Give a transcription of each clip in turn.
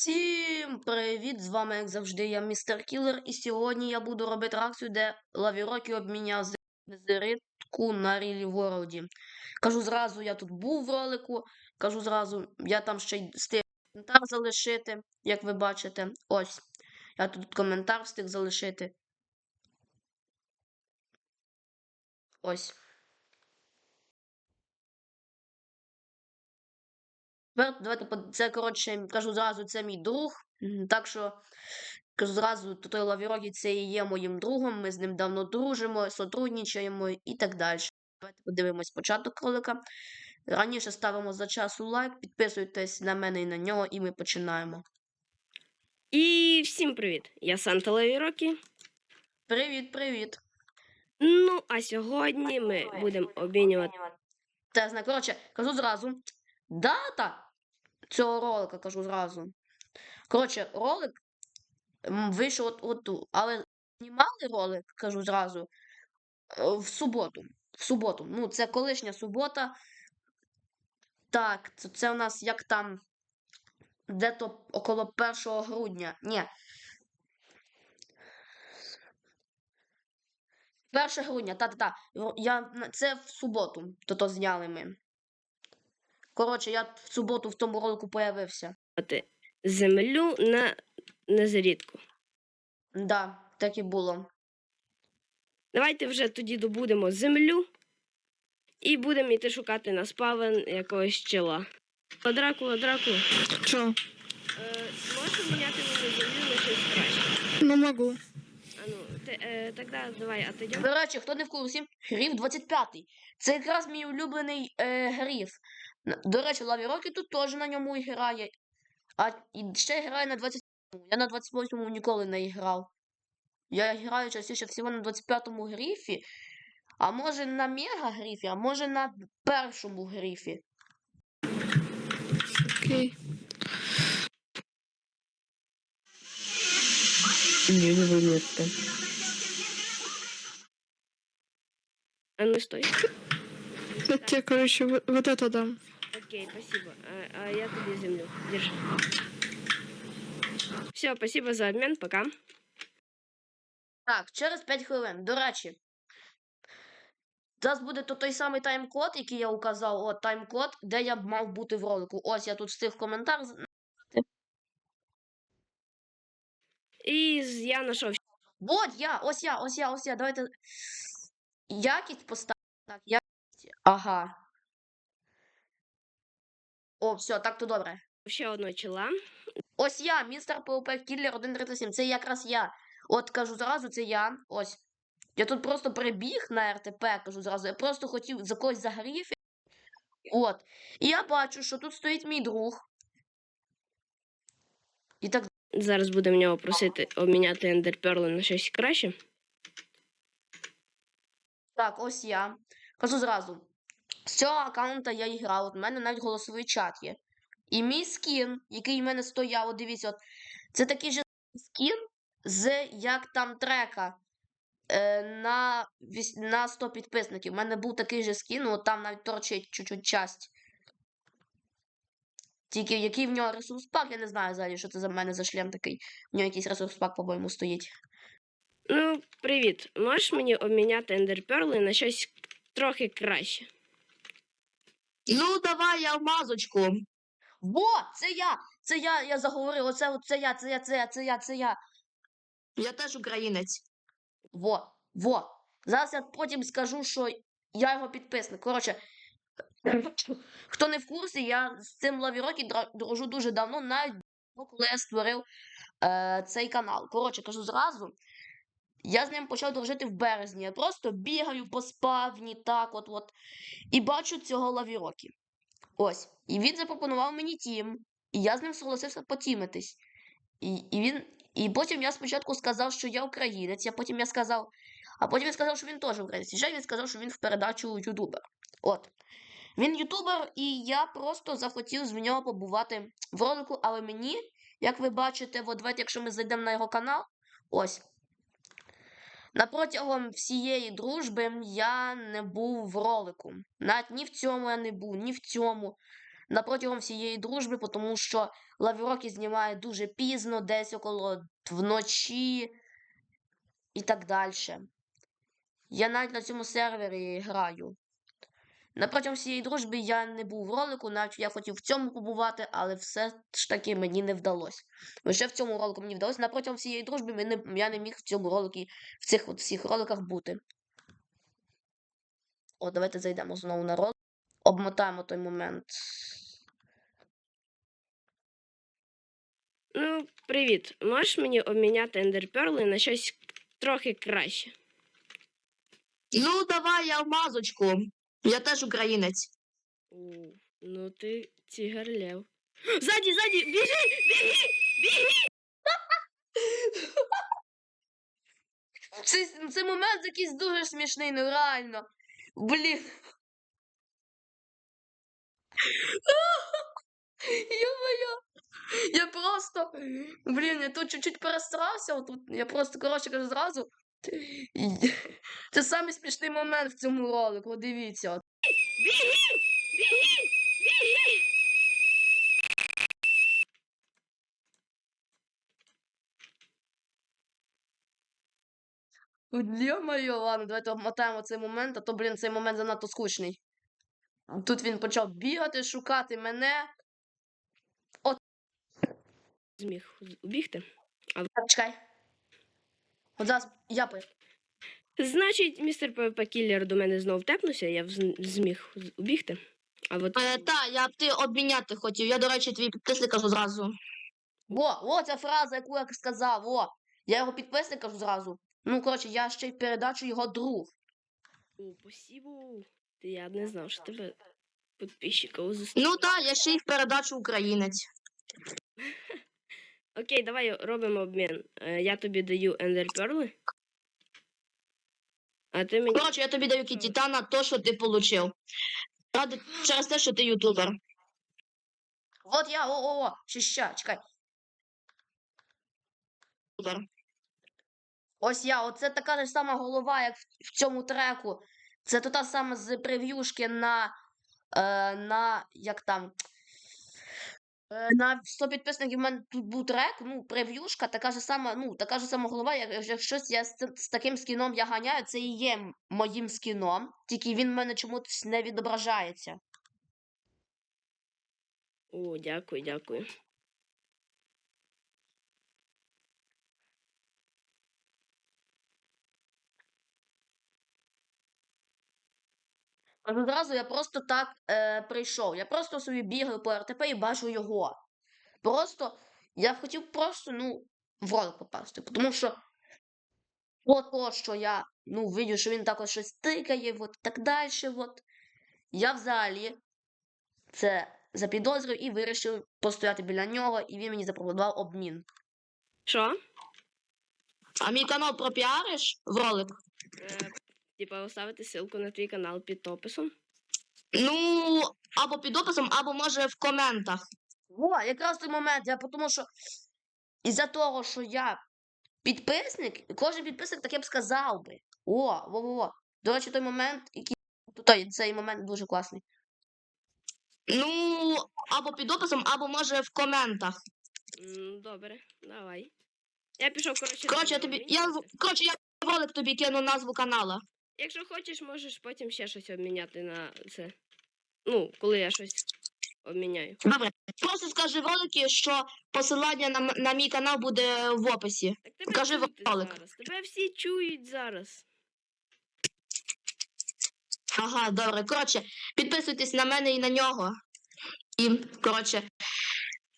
Всім привіт! З вами, як завжди, я містер Кілер, і сьогодні я буду робити реакцію, де Лавірокі обміняв з- зиритку на Рілі Ворлді. Кажу зразу, я тут був в ролику, кажу зразу, я там ще й встиг коментар залишити, як ви бачите. Ось. Я тут коментар встиг залишити. Ось. Тепер давайте це, коротше, кажу зразу, це мій друг. Так що кажу зразу, то той Лавірогі це і є моїм другом. Ми з ним давно дружимо, сотрудничаємо і так далі. Давайте подивимось початок ролика. Раніше ставимо за часу лайк, підписуйтесь на мене і на нього, і ми починаємо. І всім привіт! Я Санта Лавірокі. Привіт, привіт. Ну, а сьогодні ми будемо обмінювати. Це коротше, кажу зразу. Дата цього ролика кажу зразу. Коротше, ролик вийшов от, от ту, але знімали ролик, кажу зразу, е, в суботу. В суботу. Ну, це колишня субота. Так, це, це у нас як там. Де-то около 1 грудня. Ні. 1 грудня, та-та-та. Я, це в суботу, то-то зняли ми. Коротше, я в суботу в тому ролику появився. землю на незарідку. Да, так і було. Давайте вже тоді добудемо землю і будемо йти шукати на спавен якогось чела. Дракула, Дракула. Чё? Е, можеш міняти мені землю на щось краще? Ну могу. Ну, ти, е, тоді давай, а тоді. До речі, хто не в курсі, гріф 25-й. Це якраз мій улюблений е, гріф. До речі, Лаві Рокі тут теж на ньому і грає. А і ще грає на 27-му. Я на 28-му ніколи не грав. Я граю частіше всього на 25-му гріфі, а може на мега гріфі, а може на першому гріфі. Окей. Ні, не вилізти. А ну стой. Я тебе, короче, вот, вот это дам. Окей, спасибо. А, а я тобі землю. Держи. Все, спасибо за обмен, пока. Так, через 5 хвилин. До речі. Зараз буде то той самий тайм-код, який я указав, от тайм-код, де я б мав бути в ролику. Ось я тут встиг коментар. І я знайшов Вот я, ось я, ось я, ось я. Давайте. Якість поставити. Так, якість. Ага. О, все, так то добре. ще одного чела. Ось я, містер ПВП Кіллер 137. Це якраз я. От кажу зразу, це я. Ось. Я тут просто прибіг на РТП, кажу зразу. Я просто хотів за когось загріфити. От. І я бачу, що тут стоїть мій друг. І так Зараз будемо в нього просити обміняти ендерперли на щось краще. Так, ось я. Кажу зразу. З цього аккаунта я грав. От у мене навіть голосовий чат є. І мій скін, який в мене стояв, от дивіться, от, це такий же скін з як там трека е, на, на 100 підписників. У мене був такий же скін, от там навіть торчить чуть-чуть часть. Тільки який в нього ресурс пак, я не знаю взагалі, що це за мене за шлем такий. В нього якийсь ресурс пак, по-моєму, стоїть. Ну, привіт. Можеш мені обміняти ендерперли на щось трохи краще? Ну, давай я в мазочку. Во, це я! Це я, я заговорив. Оце, це я, це я, це я, це я, це я. Я теж українець. Во, во. Зараз я потім скажу, що я його підписник. Коротше, хто не в курсі, я з цим Лавірокі дружу дуже давно, навіть коли я створив е, цей канал. Коротше, кажу зразу. Я з ним почав дружити в березні. Я просто бігаю по спавні, так от от. І бачу цього Лавірокі. Ось. І він запропонував мені тім. І я з ним согласився потімитись. І, і він. І потім я спочатку сказав, що я українець, а потім я сказав. А потім він сказав, що він теж українець. І ще він сказав, що він в передачу ютубер. От. Він ютубер, і я просто захотів з нього побувати в ролику, але мені, як ви бачите, от давайте, якщо ми зайдемо на його канал, ось. На протягом всієї дружби я не був в ролику. Навіть ні в цьому я не був, ні в цьому. на протягом всієї дружби, тому що лавіроки знімає дуже пізно, десь около вночі і так далі. Я навіть на цьому сервері граю. На протягом всієї дружби я не був в ролику, навіть я хотів в цьому побувати, але все ж таки мені не вдалося. Лише в цьому ролику мені вдалося. На протягом всієї дружби ми не, я не міг в цьому ролику, в цих от всіх роликах бути. О, давайте зайдемо знову на ролик. Обмотаємо той момент. Ну, привіт. Можеш мені обміняти ендерперли на щось трохи краще? Ну, давай я в мазочку. Я теж українець. У, ну ти цігарлєв. Ззаді, ззаді! Біжи! Біги! Біги! Цей, цей момент якийсь дуже смішний, ну реально. Блін. Ё-моё. Я просто. Блін, я тут чуть-чуть перестарався. Отут. Я просто, коротше кажу, зразу. Це самий смішний момент в цьому ролику. Дивіться. От. Біги! Біги! Біги! Ё-моё, ладно, давайте обмотаємо цей момент, а то, блін, цей момент занадто скучний. Тут він почав бігати, шукати мене. Зміг з- убігти. Так, чекай. От зараз я пи. Значить, містер ПВП Кіллер до мене знов тепнувся, я вз- зміг з- убігти. А от Е, та, я б ти обміняти хотів. Я, до речі, твій підписник кажу зразу. Во, во ця фраза, яку я сказав, во. Я його підписник кажу зразу. Ну, коротше, я ще й передачу його друг. О, спасибо. Ти я не знав, що тебе підписчиків зустрів. Ну та, я ще й в передачу українець. Окей, давай робимо обмін. Е, Я тобі даю ендерперли. А ти мені. Коротше, я тобі даю кітітана, то, що ти получив. Ради через те, що ти ютубер. От я, о-о-о, ще ще, чекай. Ютубер. Ось я, оце така ж сама голова, як в, в цьому треку. Це то та сама з прев'юшки на. Е, на. як там. Е, на 100 підписників в мене тут був трек, ну, прев'юшка, така ж сама, ну, така ж сама голова, як, як щось я з, з таким скіном я ганяю, це і є моїм скіном, тільки він в мене чомусь не відображається. О, дякую, дякую. Аж Одразу я просто так е, прийшов. Я просто собі бігаю по РТП і бачу його. Просто я хотів просто, ну, в ролик попасти. Тому що то, що я ну, видів, що він також щось тикає, от так далі. От. Я взагалі це запідозрив і вирішив постояти біля нього, і він мені запропонував обмін. Що? А мій канал пропіариш в ролик? Е, Типа оставити ссылку на твій канал під описом. Ну, або під описом, або може в коментах. О, якраз той момент, я тому що із-за того, що я підписник, кожен підписник таке б сказав би. О, во-во-во. До речі, той момент, який той, цей момент дуже класний. Ну, або під описом, або може в коментах. Добре, давай. Я пішов, коротше. Коротше, я тобі. Я, коротше, я ролик тобі кину назву канала. Якщо хочеш, можеш потім ще щось обміняти на це. Ну, коли я щось обміняю. Добре. Просто скажи в ролики, що посилання на, м- на мій канал буде в описі. Так тебе Кажи чують ролик. зараз. Тебе всі чують зараз. Ага, добре. Коротше, підписуйтесь на мене і на нього. І, коротше,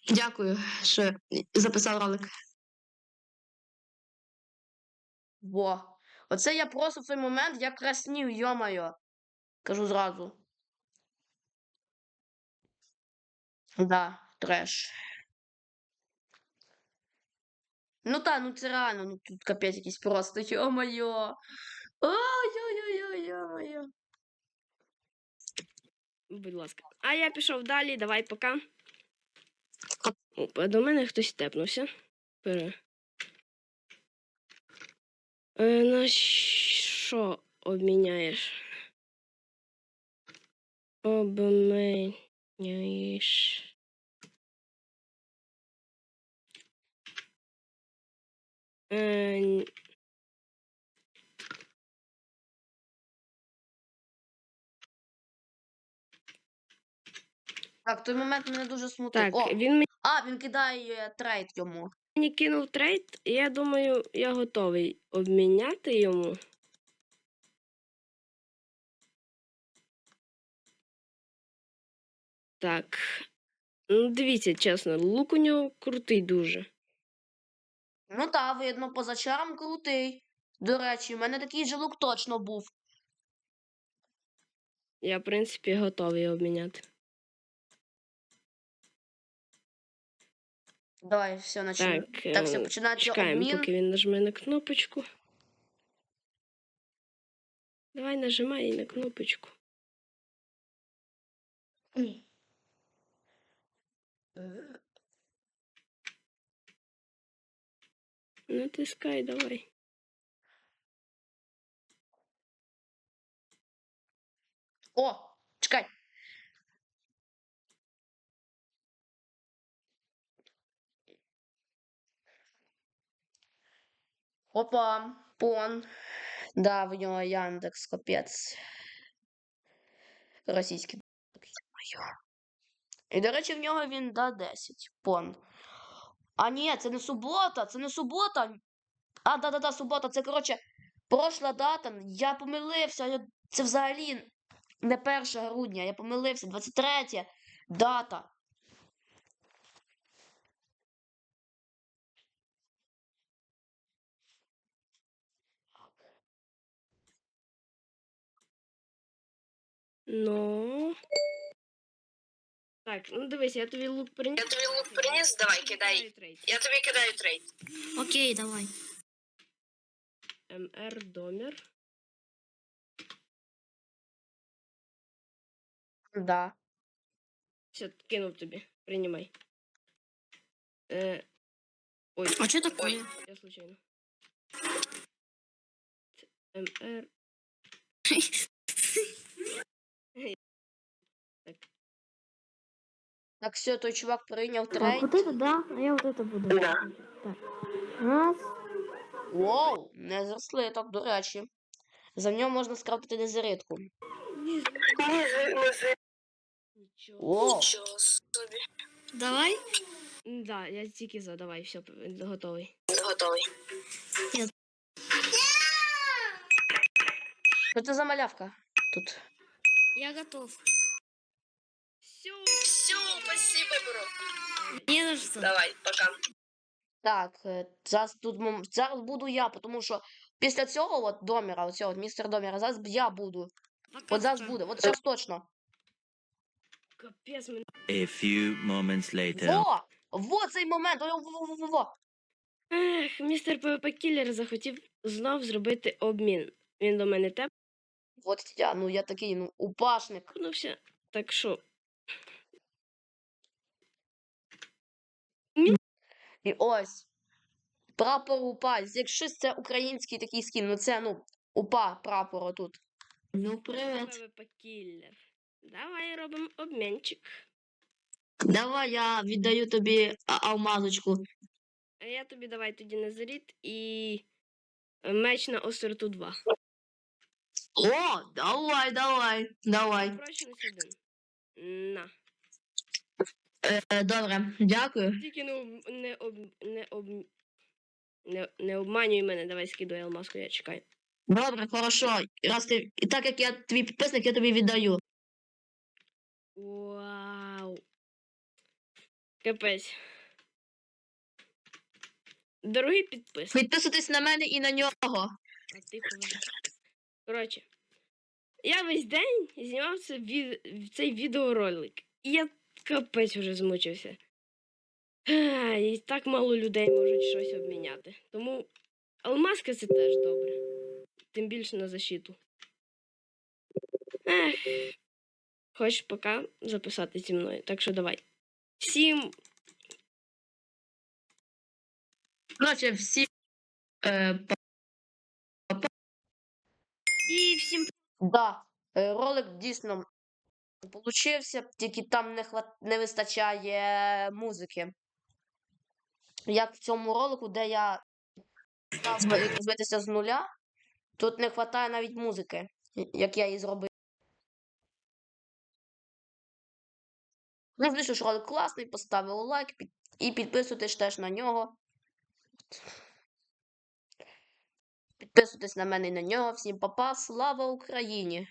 дякую, що записав ролик. Во. Оце я просто в той момент я краснів, йомайо. Кажу зразу. Да, треш. Ну та, ну це реально, ну тут капець якийсь просто, йо-моє. Ой-ой-ой, йо-моє. Будь ласка. А я пішов далі, давай пока. Опа, до мене хтось тепнувся. Пере. Е, на що обміняєш? Ніж. Е, Так, той момент мене дуже смутив. Так, О, він а, він кидає трейд йому. Мені кинув трейд, і я думаю, я готовий обміняти йому. Так. Ну, дивіться, чесно, лук у нього крутий дуже. Ну та, видно, поза чаром крутий. До речі, в мене такий же лук точно був. Я, в принципі, готовий обміняти. Давай, все, почнемо. Так, Так, все, е, починається чекаємо, обмін. поки він нажме на кнопочку. Давай нажимай на кнопочку. Натискай, давай. О, чекай. Опа, пон. Да, в нього Яндекс, капець. Російський. І, до речі, в нього він да 10. Пон. А ні, це не субота, це не субота. А, да-да-да, субота. Це, коротше, прошла дата. Я помилився. Це взагалі не 1 грудня, я помилився. 23 дата. Ну. Так, ну дивись, я тобі лук приніс. Я тобі лук приніс, давай, кидай. трейд. Я тобі кидаю трейд. Окей, давай. МР домір. Да. Все, кинув тобі. Приймай. Е, ой, А что такое? я случайно. Це МР. Так, все, той чувак прийняв Так, трейд. вот это да, а я вот это буду. Да. Так. Раз. Воу, не зросли так, до речі. За нього можна скрафтити незарідку. Нічого. О, собі. Давай. Да, я тільки за, давай, все, готовий. Готовий. що це за малявка тут? Я готов. За что. Давай, пока. Так, е, зараз тут зараз буду я, тому що після цього от доміра, оцього от містер доміра, зараз я буду. Пока, От зараз пока. буде, от зараз точно. Капець мене. A few moments later. Во! Во цей момент! Во, во, во, во, во. Ех, містер ПВП Кіллер захотів знов зробити обмін. Він до мене От я, ну я такий, ну, упашник. тепнувся. Так що, І ось. Прапор УПА. Якщо це український такий скін, ну це, ну, УПА прапор отут. Ну, привіт. Давай робимо обмінчик. Давай я віддаю тобі алмазочку. А я тобі давай тоді назаріт і меч на остроту 2. О, давай, давай, давай. Один. На. Е, добре, дякую. Тільки не, об, не, об, не, об, не, не обманюй мене, давай скидуй алмазку, я чекаю. Добре, хорошо. Раз ти... І так як я твій підписник, я тобі віддаю. Вау. Капець. Дорогий підписник. Підписуйтесь на мене і на нього. А вже. Коротше, я весь день знімав це від... цей відеоролик. І я капець вже змучився. І так мало людей можуть щось обміняти. Тому алмазка це теж добре. Тим більше на защиту. Ех. Хочеш поки записати зі мною. Так що давай. Всім Коротше, всі. Е, і всім Да, е, ролик дійсно получився, тільки там не, хват... не вистачає музики. Як в цьому ролику, де я став зби- збитися з нуля, тут не вистачає навіть музики, як я її зробив. Ну, що ролик класний, поставили лайк під... і підписуйтесь теж на нього. Підписуйтесь на мене і на нього. Всім па-па, слава Україні!